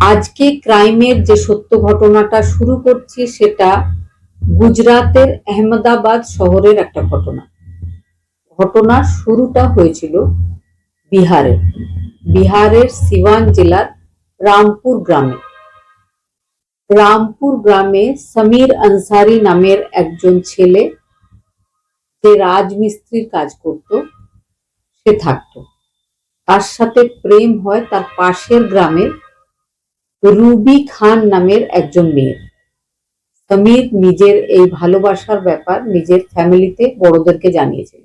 আজকে ক্রাইমের যে সত্য ঘটনাটা শুরু করছি সেটা গুজরাতের আহমেদাবাদ শহরের একটা ঘটনা। ঘটনার শুরুটা হয়েছিল বিহারে। বিহারের সিওয়ান জেলার রামপুর গ্রামে। রামপুর গ্রামে সমীর আনসারি নামের একজন ছেলে, যে রাজমিস্ত্রির কাজ করত, সে থাকতো। তার সাথে প্রেম হয় তার পাশের গ্রামের রুবি খান নামের একজন মেয়ের সমীর নিজের এই ভালোবাসার ব্যাপার নিজের ফ্যামিলিতে বড়দেরকে জানিয়েছিল।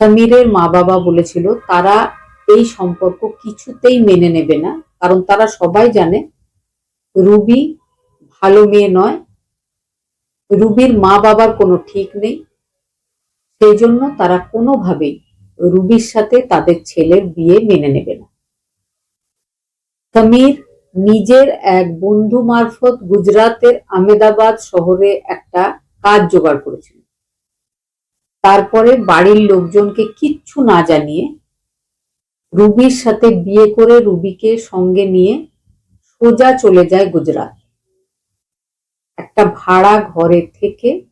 সমীরের মা বাবা বলেছিল, তারা এই সম্পর্ক কিছুতেই মেনে নেবে না, কারণ তারা সবাই জানে রুবি ভালো মেয়ে নয়, রুবির মা বাবার কোনো ঠিক নেই। সেই জন্য তারা কোনোভাবেই রুবির সাথে তাদের ছেলের বিয়ে মেনে নেবে না। সমীর নিজের এক বন্ধু মারফত গুজরাতের আহমেদাবাদ শহরে একটা কাজ জোগাড় করেছিল। তারপরে বাড়ির লোকজনকে কিচ্ছু না জানিয়ে রুবির সাথে বিয়ে করে রুবিকে সঙ্গে নিয়ে সোজা চলে যায় গুজরাট একটা ভাড়া ঘরে থেকে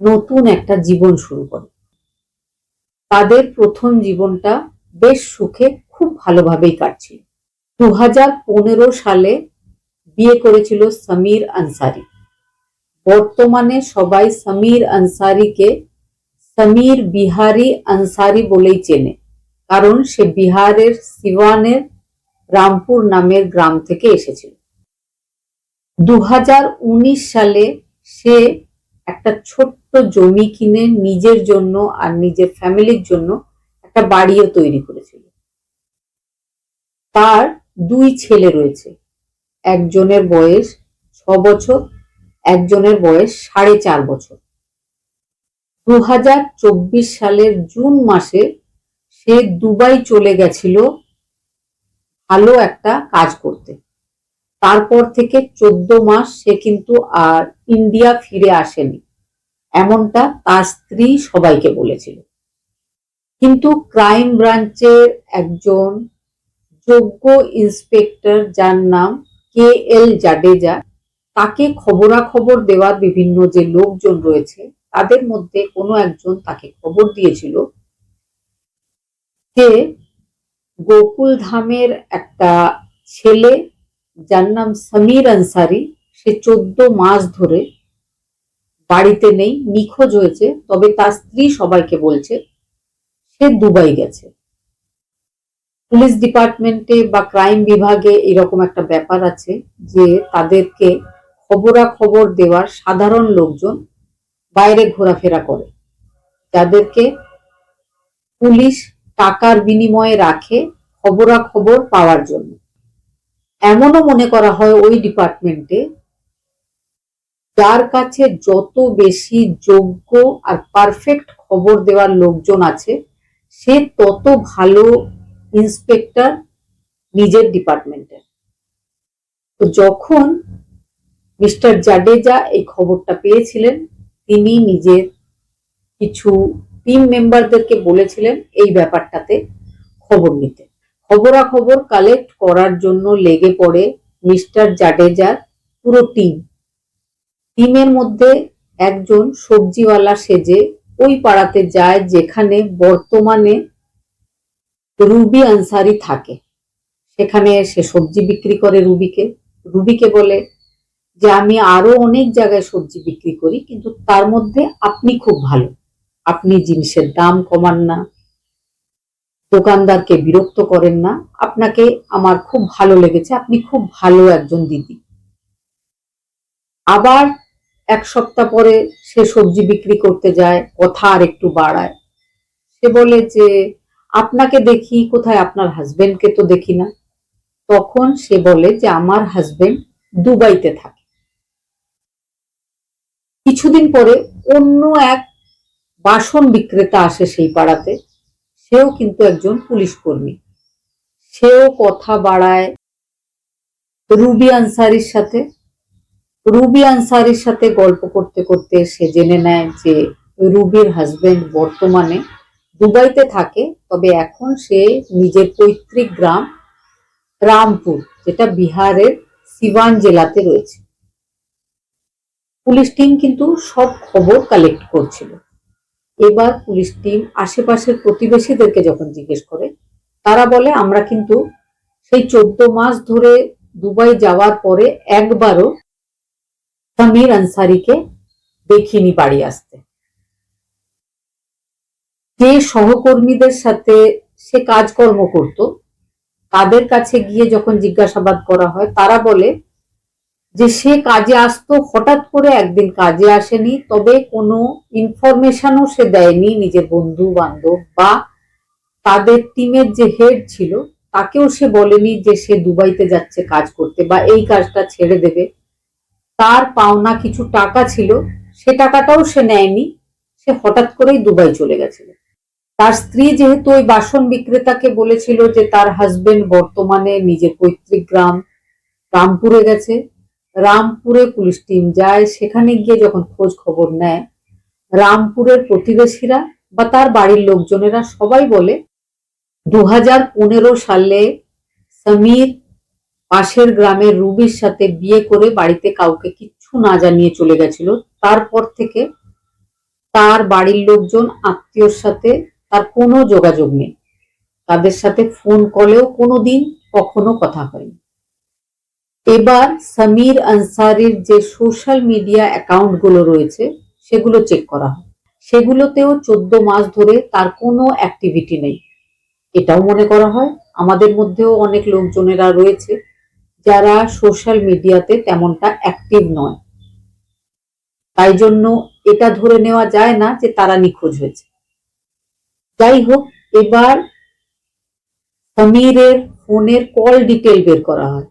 নতুন একটা জীবন শুরু করে। তাদের প্রথম জীবনটা বেশ সুখে খুব ভালোভাবেই কাটছিল। দু সালে বিয়ে করেছিল সমীর আনসারি। বর্তমানে সবাই সমীর আনসারিকে সমীর বিহারি আনসারি বলেই চেনে, কারণ সে বিহারের সিওয়ানের রামপুর নামের গ্রাম থেকে এসেছিল। দু হাজার উনিশ সালে সে একটা ছোট্ট জমি কিনে নিজের জন্য আর নিজের ফ্যামিলির জন্য একটা বাড়িও তৈরি করেছিল। তার দুই ছেলে রয়েছে। একজনের বয়স ছ বছর, একজনের বয়স সাড়ে চার বছর। দু হাজার চব্বিশ সালের জুন মাসে সে দুবাই চলে গেছিল ভালো একটা কাজ করতে। তারপর থেকে চোদ্দ মাস সে কিন্তু আর ইন্ডিয়া ফিরে আসেনি, এমনটা তার স্ত্রী সবাইকে বলেছিল। কিন্তু ক্রাইম ব্রাঞ্চের একজন যোগ্য ইন্সপেক্টর যার নাম কে এল জাডেজা, তাকে খবরাখবর দেওয়ার বিভিন্ন যে লোকজন রয়েছে, তাদের মধ্যে কোনো একজন তাকে খবর দিয়েছিল। যে গোকুল ধামের একটা ছেলে যার নাম সমীর আনসারি, সে চোদ্দ মাস ধরে বাড়িতে নেই, নিখোঁজ হয়েছে, তবে তার স্ত্রী সবাইকে বলছে, সে দুবাই গেছে। পুলিশ ডিপার্টমেন্টে বা ক্রাইম বিভাগে এরকম একটা ব্যাপার আছে যে তাদেরকে খবরাখবর দেওয়ার সাধারণ লোকজন বাইরে ঘোরাফেরা করে। যাদেরকে পুলিশ টাকার বিনিময়ে রাখে খবরাখবর পাওয়ার জন্য। এমনও মনে করা হয় ওই ডিপার্টমেন্টে যার কাছে যত বেশি যোগ্য আর পারফেক্ট খবর দেওয়ার লোকজন আছে, সে তত ভালো ইন্সপেক্টর নিজের ডিপার্টমেন্টের। তো যখন মিস্টার জাডেজা এই খবরটা পেয়েছিলেন, তিনি নিজের কিছু টিম মেম্বারদেরকে বলেছিলেন এই ব্যাপারটাতে খবর নিতে। খবরাখবর কালেক্ট করার জন্য লেগে পড়ে মিস্টার জাডেজার পুরো টিম। টিমের মধ্যে একজন সবজিওয়ালা সেজে ওই পাড়াতে যায় যেখানে বর্তমানে রুবি আনসারি থাকে। সেখানে সে সবজি বিক্রি করে রুবিকে। রুবিকে বলে যে, আমি আরও অনেক জায়গায় সবজি বিক্রি করি, কিন্তু তার মধ্যে আপনি খুব ভালো। আপনি জিনিসের দাম কমান না। দোকানদারকে বিরক্ত করেন না। আপনাকে আমার খুব ভালো লেগেছে। আপনি খুব ভালো একজন দিদি। আবার এক সপ্তাহ পরে সে সবজি বিক্রি করতে যায়। কথা আর একটু বাড়ায়। সে বলে যে আপনাকে দেখি, কোথায় আপনার হাজবেন্ডকে তো দেখি না। তখন সে বলে যে, আমার হাজবেন্ড দুবাইতে থাকে। কিছুদিন পরে অন্য এক বাসন বিক্রেতা আসে সেই পাড়াতে। সেও কিন্তু একজন পুলিশ কর্মী। সেও কথা বাড়ায় রুবি আনসারির সাথে। রুবি আনসারির সাথে গল্প করতে করতে সে জেনে নেয় যে, রুবির হাজবেন্ড বর্তমানে দুবাইতে থাকে, তবে এখন সে নিজের পৈতৃক গ্রাম রামপুর, যেটা বিহারের সিওয়ান জেলাতে রয়েছে। পুলিশ টিম কিন্তু সব খবর কালেক্ট করছিল। এবার পুলিশ টিম আশেপাশের প্রতিবেশীদেরকে যখন জিজ্ঞেস করে, তারা বলে, আমরা কিন্তু সেই চোদ্দ মাস ধরে দুবাই যাওয়ার পরে একবারও সমীর আনসারিকে দেখিনি বাড়ি আসতে। যে সহকর্মীদের সাথে সে কাজকর্ম করত, তাদের কাছে গিয়ে যখন জিজ্ঞাসাবাদ করা হয়, তারা বলে যে সে কাজে আসতো, হঠাৎ করে একদিন কাজে আসেনি, তবে কোনো ইনফরমেশনও সে দেয়নি নিজের বন্ধু বান্ধব বা তাদের টিমের যে হেড ছিল, তাকেও সে বলেনি যে সে দুবাইতে যাচ্ছে কাজ করতে বা এই কাজটা ছেড়ে দেবে। তার পাওনা কিছু টাকা ছিল, সে টাকাটাও সে নেয়নি, সে হঠাৎ করেই দুবাই চলে গেছিল। তার স্ত্রী যেহেতু ওই বাসন বিক্রেতাকে বলেছিল যে তার হাজবেন্ড বর্তমানে নিজের পৈতৃক গ্রাম রামপুরে গেছে। রামপুরে পুলিশ টিম যায়, সেখানে গিয়ে যখন খোঁজ খবর নেয়, রামপুরের প্রতিবেশীরা বা তার বাড়ির লোকজনেরা সবাই বলে দু হাজার পনেরো সালে সমীর পাশের গ্রামের রুবির সাথে বিয়ে করে বাড়িতে কাউকে কিচ্ছু না জানিয়ে চলে গেছিল। তারপর থেকে তার বাড়ির লোকজন আত্মীয়র সাথে তার কোনো যোগাযোগ নেই। তাদের সাথে ফোন কলেও কোনোদিন কখনো কথা হয়নি। এবার সমীর আনসারির যে সোশ্যাল মিডিয়া অ্যাকাউন্টগুলো রয়েছে, সেগুলো চেক করা হয় সেগুলোতেও চোদ্দ মাস ধরে তার কোনো অ্যাক্টিভিটি নেই। এটাও মনে করা হয়, আমাদের মধ্যেও অনেক লোকজনেরা রয়েছে, যারা সোশ্যাল মিডিয়াতে তেমনটা অ্যাক্টিভ নয়। তাই জন্য এটা ধরে নেওয়া যায় না যে তারা নিখোঁজ হয়েছে। যাই হোক এবার সমীরের ফোনের কল ডিটেল বের করা হয়।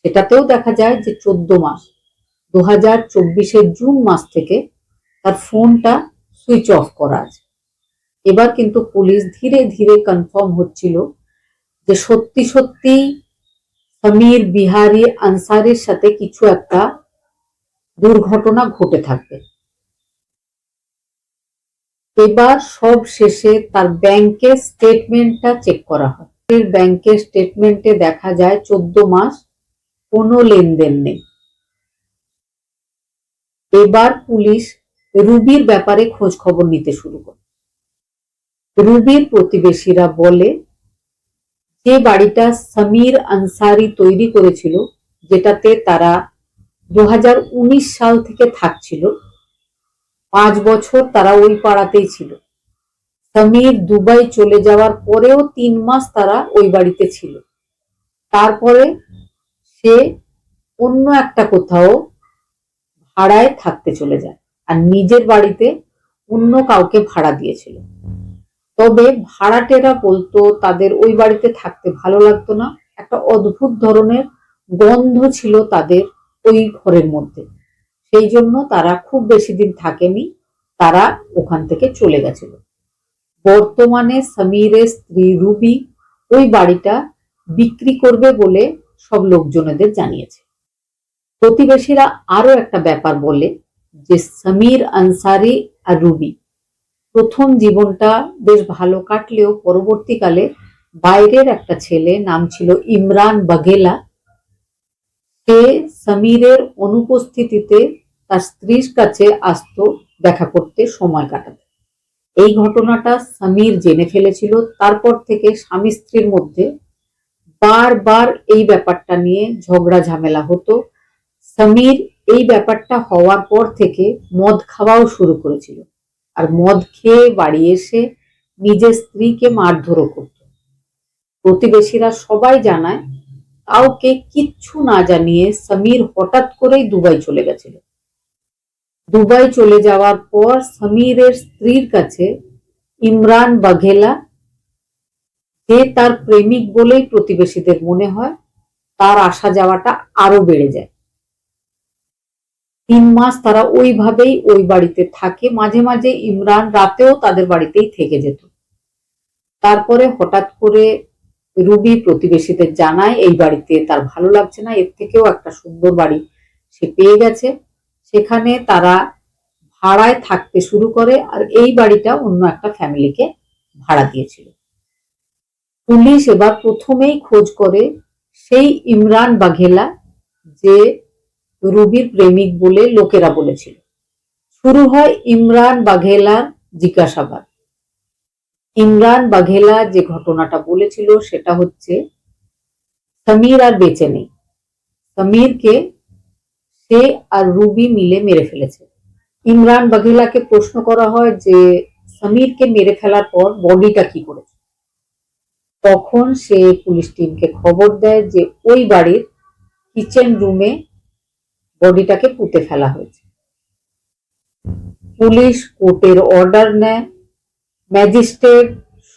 সেটাতেও দেখা যায় যে চোদ্দ মাস দু হাজার চব্বিশের জুন মাস থেকে তার ফোনটা সুইচ অফ করা আছে। এবার কিন্তু পুলিশ ধীরে ধীরে কনফার্ম হচ্ছিল যে সত্যি সত্যি সমীর, বিহারি, আনসারের সাথে কিছু একটা দুর্ঘটনা ঘটে থাকবে। এবার সব শেষে তার ব্যাংকের স্টেটমেন্টটা চেক করা হয়। ব্যাংকের স্টেটমেন্টে দেখা যায় চোদ্দ মাস কোনো লেনদেন নেই। এবার পুলিশ রুবির ব্যাপারে খোঁজ খবর নিতে শুরু করে। রুবির প্রতিবেশীরা বলে, যে বাড়িটা সমীর আনসারি তৈরি করেছিল, যেটাতে তারা দু হাজার উনিশ সাল থেকে থাকছিল পাঁচ বছর তারা ওই পাড়াতেই ছিল। সমীর দুবাই চলে যাওয়ার পরেও তিন মাস তারা ওই বাড়িতে ছিল। তারপরে সে অন্য একটা কোথাও ভাড়ায় থাকতে চলে যায় আর নিজের বাড়িতে অন্য কাউকে ভাড়া দিয়েছিল। তবে ভাড়াটেরা বলতো, তাদের ওই বাড়িতে থাকতে ভালো লাগতো না। একটা অদ্ভুত ধরনের গন্ধ ছিল তাদের ওই ঘরের মধ্যে। সেই জন্য তারা খুব বেশি দিন থাকেনি, তারা ওখান থেকে চলে গেছিল। বর্তমানে সমীরের স্ত্রী রুবি ওই বাড়িটা বিক্রি করবে বলে সব লোকজনেদের জানিয়েছে। প্রতিবেশীরা আরও একটা ব্যাপার বলে যে সমীর, আনসারি আর রুবি প্রথম জীবনটা বেশ ভালো কাটলেও পরবর্তীকালে বাইরের একটা ছেলে নাম ছিল ইমরান বাঘেলা। সে সমীরের অনুপস্থিতিতে তার স্ত্রীর কাছে আসতো দেখা করতে সময় কাটাতে। এই ঘটনাটা সমীর জেনে ফেলেছিল। তারপর থেকে স্বামী স্ত্রীর মধ্যে বারবার এই ব্যাপারটা নিয়ে ঝগড়া ঝামেলা হতো। সমীর এই ব্যাপারটা হওয়ার পর থেকে মদ খাওয়াও শুরু করেছিল। আর মদ খেয়ে বাড়ি এসে নিজের স্ত্রীকে মারধরও করত। প্রতিবেশীরা সবাই জানায়, কাউকে কিচ্ছু না জানিয়ে সমীর হঠাৎ করেই দুবাই চলে গেছিল। দুবাই চলে যাওয়ার পর সমীরের স্ত্রীর কাছে ইমরান বাঘেলা যে তার প্রেমিক বলেই প্রতিবেশীদের মনে হয়, তার আসা যাওয়াটা আরও বেড়ে যায়। তিন মাস তারা ওইভাবেই ওই বাড়িতে থাকে। মাঝে মাঝে ইমরান রাতেও তাদের বাড়িতেই থেকে যেত। তারপরে হঠাৎ করে রুবি প্রতিবেশীদের জানায়, এই বাড়িতে তার ভালো লাগছে না, এর থেকেও একটা সুন্দর বাড়ি সে পেয়ে গেছে। সেখানে তারা ভাড়ায় থাকতে শুরু করে আর এই বাড়িটা অন্য একটা ফ্যামিলিকে ভাড়া দিয়েছিল। পুলিশ এবার প্রথমেই খোঁজ করে সেই ইমরান বাঘেলা যে রুবির প্রেমিক বলে লোকেরা বলেছিল। শুরু হয় ইমরান বাঘেলার জিজ্ঞাসাবাদ। ইমরান বাঘেলা যে ঘটনাটা বলেছিল সেটা হচ্ছে, সমীর আর বেঁচে নেই। সমীরকে সে আর রুবি মিলে মেরে ফেলেছে। ইমরান বাঘেলাকে প্রশ্ন করা হয় যে, সমীরকে মেরে ফেলার পর বডিটা কি করেছে? তখন সে পুলিশ টিমকে খবর দেয় যে, ওই বাড়ির কিচেন রুমে বডিটাকে পুঁতে ফেলা হয়েছে। পুলিশ কোর্টের অর্ডার নেয়। ম্যাজিস্ট্রেট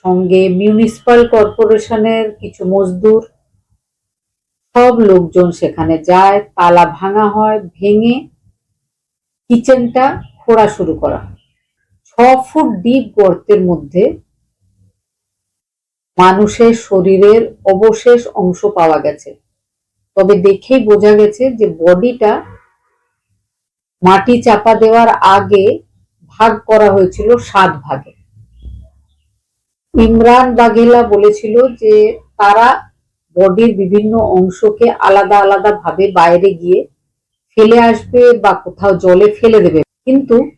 সঙ্গে মিউনিসিপাল কর্পোরেশনের কিছু মজদুর সব লোকজন সেখানে যায়, তালা ভাঙা হয়, ভেঙে কিচেনটা খোঁড়া শুরু করা ছ ফুট ডিপ গর্তের মধ্যে মানুষের শরীরের অবশেষ অংশ পাওয়া গেছে। তবে দেখেই বোঝা গেছে যে বডিটা মাটি চাপা দেওয়ার আগে ভাগ করা হয়েছিল সাত ভাগে। ইমরান বাঘেলা বলেছিল যে তারা বডির বিভিন্ন অংশকে আলাদা আলাদা ভাবে বাইরে গিয়ে ফেলে আসবে বা কোথাও জলে ফেলে দেবে। কিন্তু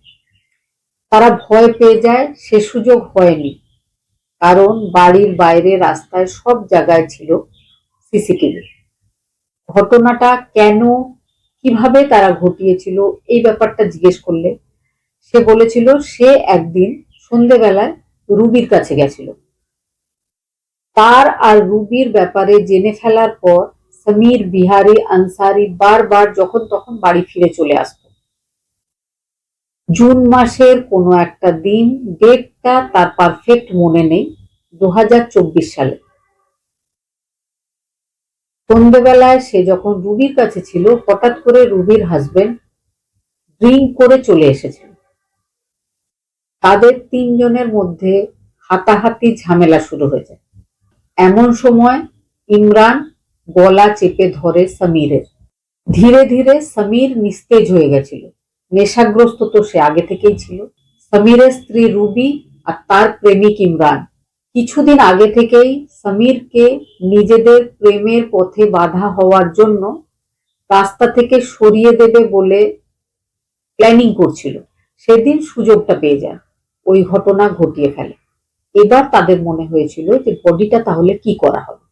তারা ভয় পেয়ে যায়, সে সুযোগ হয়নি। কারণ বাড়ির বাইরে রাস্তায় সব জায়গায় ছিল সিসিটিভি। ঘটনাটা কেন, কীভাবে তারা ঘটিয়েছিল, এই ব্যাপারটা জিজ্ঞেস করলে সে বলেছিল, সে একদিন সন্ধেবেলায় রুবির কাছে গেছিল। তার আর রুবির ব্যাপারে জেনে ফেলার পর সমীর, বিহারি, আনসারি বারবার যখন তখন বাড়ি ফিরে চলে আসত। জুন মাসের কোনো একটা দিন ডেটটা তার পারফেক্ট মনে নেই দু সালে। সন্ধ্যেবেলায় সে যখন রুবির কাছে ছিল, হঠাৎ করে রুবির হাজবেন্ড ড্রিঙ্ক করে চলে এসেছিল তাদের তিনজনের মধ্যে হাতাহাতি ঝামেলা শুরু হয়ে যায়। এমন সময় ইমরান গলা চেপে ধরে সমীরের। ধীরে ধীরে সমীর নিস্তেজ হয়ে গেছিল। নেশাগ্রস্ত তো সে আগে থেকেই ছিল। সমীরের স্ত্রী রুবি আর তার প্রেমিক ইমরান। কিছুদিন আগে থেকেই সমীরকে নিজেদের প্রেমের পথে বাধা হওয়ার জন্য রাস্তা থেকে সরিয়ে দেবে বলে প্ল্যানিং করছিল। সেদিন সুযোগটা পেয়ে যায়। ওই ঘটনা ঘটিয়ে ফেলে। এবার তাদের মনে হয়েছিল যে বডিটা তাহলে কি করা হবে?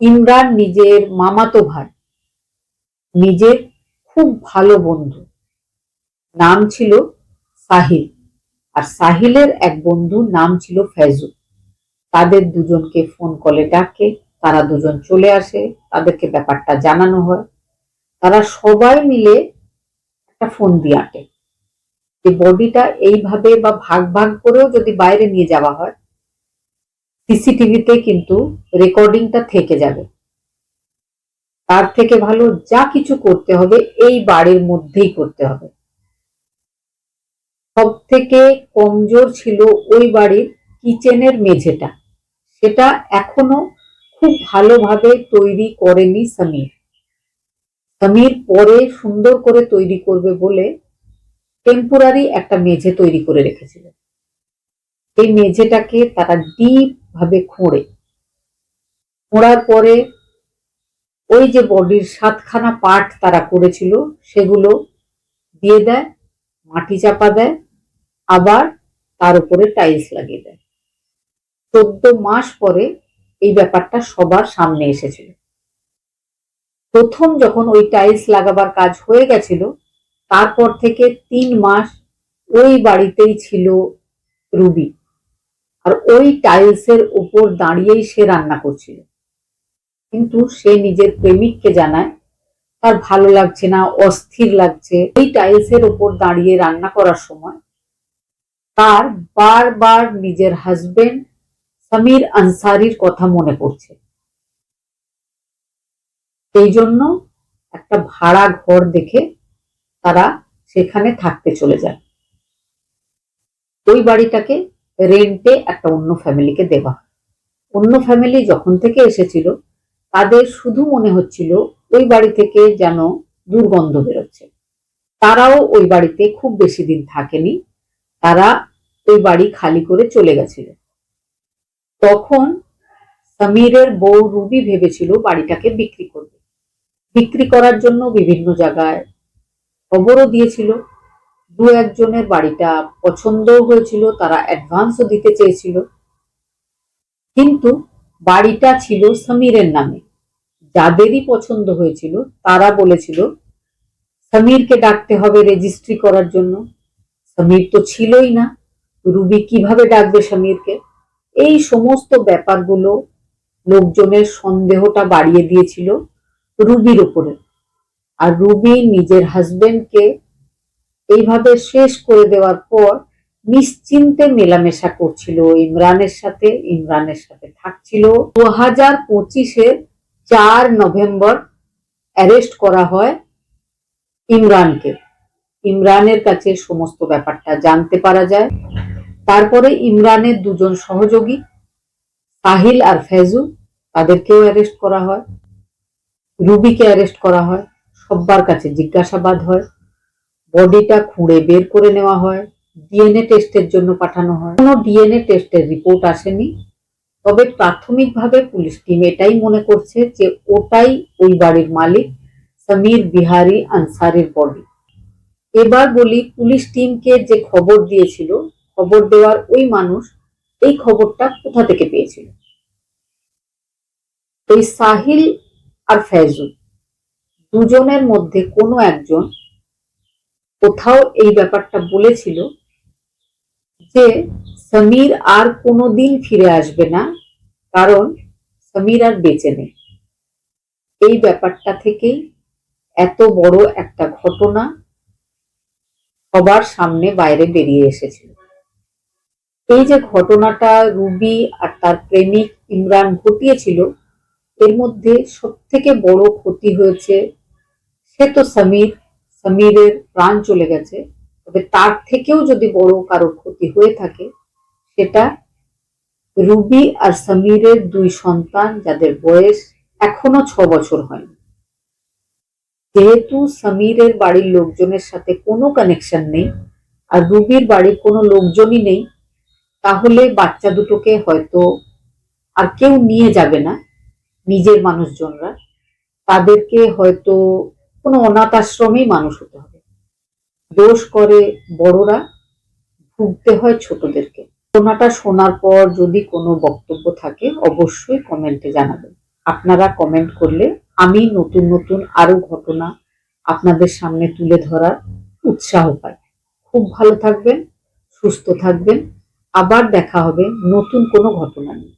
ইমরান নিজের মামাতো ভাই, নিজের খুব ভালো বন্ধু। নাম ছিল সাহিল আর সাহিলের এক বন্ধু নাম ছিল ফেজু। তাদের দুজনকে ফোন কলে ডাকে, তারা দুজন চলে আসে, তাদেরকে ব্যাপারটা জানানো হয়। তারা সবাই মিলে একটা ফোন দিয়ে আটে। যে বডিটা এইভাবে বা ভাগ ভাগ করেও যদি বাইরে নিয়ে যাওয়া হয় সিসিটিভিতে কিন্তু রেকর্ডিংটা থেকে যাবে। তার থেকে ভালো যা কিছু করতে হবে, এই বাড়ির মধ্যেই করতে হবে। সব থেকে কমজোর ছিল ওই বাড়ির কিচেনের মেঝেটা। সেটা এখনও খুব ভালোভাবে তৈরি করেনি সমীর। সমীর পরে সুন্দর করে তৈরি করবে বলে টেম্পোরারি একটা মেঝে তৈরি করে রেখেছিল এই মেঝেটাকে তারা ডিপ ভাবে খোঁড়ে। খোঁড়ার পরে ওই যে বডির সাতখানা পার্ট তারা করেছিল, সেগুলো দিয়ে দেয়, মাটি চাপা দেয়, আবার তার উপরে টাইলস লাগিয়ে দেয়। চোদ্দ মাস পরে এই ব্যাপারটা সবার সামনে এসেছিল। প্রথম যখন ওই টাইলস লাগাবার কাজ হয়ে গেছিল তারপর থেকে তিন মাস ওই বাড়িতেই ছিল রুবি। আর ওই টাইলসের উপর দাঁড়িয়েই সে রান্না করছিল। কিন্তু সে নিজের প্রেমিককে জানায়, তার ভালো লাগছে না, অস্থির লাগছে। ওই টাইলসের উপর দাঁড়িয়ে রান্না করার সময় তার বারবার নিজের হাজবেন্ড সমীর আনসারির কথা মনে পড়ছে। সেই জন্য একটা ভাড়া ঘর দেখে তারা সেখানে থাকতে চলে যায়। ওই বাড়িটাকে রেন্টে একটা অন্য ফ্যামিলিকে দেওয়া অন্য ফ্যামিলি যখন থেকে এসেছিল, তাদের শুধু মনে হচ্ছিল ওই বাড়ি থেকে যেন দুর্গন্ধ বেরোচ্ছে। তারাও ওই বাড়িতে খুব বেশি দিন থাকেনি, তারা ওই বাড়ি খালি করে চলে গেছিল। তখন সমীরের বউ রুবি ভেবেছিল বাড়িটাকে বিক্রি করবে। বিক্রি করার জন্য বিভিন্ন জায়গায় খবরও দিয়েছিল। দু একজনের বাড়িটা পছন্দও হয়েছিল, তারা অ্যাডভান্সও দিতে চেয়েছিল। কিন্তু বাড়িটা ছিল সমীরের নামে। যাদেরই পছন্দ হয়েছিল, তারা বলেছিল, সমীরকে ডাকতে হবে রেজিস্ট্রি করার জন্য। সমীর তো ছিলই না। রুবি কীভাবে ডাকবে সমীরকে? এই সমস্ত ব্যাপারগুলো লোকজনের সন্দেহটা বাড়িয়ে দিয়েছিল রুবির উপরে। আর রুবি নিজের হাজবেন্ডকে এইভাবে শেষ করে দেওয়ার পর নিশ্চিন্তে মেলামেশা করছিল। ইমরানের সাথে ইমরানের সাথে থাকছিল। দু হাজার পঁচিশের চার নভেম্বর অ্যারেস্ট করা হয় ইমরানকে। ইমরানের কাছে সমস্ত ব্যাপারটা জানতে পারা যায়। তারপরে ইমরানের দুজন সহযোগী, সাহিল আর ফেজু, তাদেরকেও অ্যারেস্ট করা হয়। রুবিকে অ্যারেস্ট করা হয়। সব্বার কাছে জিজ্ঞাসাবাদ হয়, বডিটা খুঁড়ে বের করে নেওয়া হয়, ডিএনএ টেস্টের জন্য পাঠানো হয়। কোনো ডিএনএ টেস্টের রিপোর্ট আসেনি, তবে প্রাথমিকভাবে পুলিশ টিম এটাই মনে করছে যে ওটাই ওই বাড়ির মালিক সমীর বিহারি আনসারের বডি। এবার বলি, পুলিশ টিমকে যে খবর দিয়েছিল, খবর দেওয়ার ওই মানুষ এই খবরটা কোথা থেকে পেয়েছিল? ওই সাহিল আর ফেজু দুজনের মধ্যে কোনো একজন কোথাও এই ব্যাপারটা বলেছিল যে সমীর আর কোনোদিন ফিরে আসবে না, কারণ সমীর আর বেঁচে নেই। এই ব্যাপারটা থেকেই এত বড় একটা ঘটনা সবার সামনে বাইরে বেরিয়ে এসেছিল। এই যে ঘটনাটা রুবি আর তার প্রেমিক ইমরান ঘটিয়েছিল, এর মধ্যে সব থেকে বড় ক্ষতি হয়েছে সে তো সমীর, সমীরের প্রাণ চলে গেছে। তবে তার থেকেও যদি বড় কারোর ক্ষতি হয়ে থাকে, সেটা রুবি আর সমীরের দুই সন্তান যাদের বয়স এখনও ছ বছর হয়নি। যেহেতু সমীরের বাড়ির লোকজনের সাথে কোনো কানেকশন নেই আর রুবির বাড়ির কোনো লোকজনই নেই, তাহলে বাচ্চা দুটোকে হয়তো আর কেউ নিয়ে যাবে না, নিজের মানুষজনরা। তাদেরকে হয়তো কোনো অনাথ আশ্রমেই মানুষ হতে হবে। দোষ করে বড়রা, ভুগতে হয় ছোটদেরকে। ঘটনাটা শোনার পর যদি কোনো বক্তব্য থাকে, অবশ্যই কমেন্টে জানাবেন। আপনারা কমেন্ট করলে আমি নতুন নতুন আরও ঘটনা আপনাদের সামনে তুলে ধরার উৎসাহ পাই। খুব ভালো থাকবেন, সুস্থ থাকবেন। আবার দেখা হবে নতুন কোনো ঘটনা নিয়ে।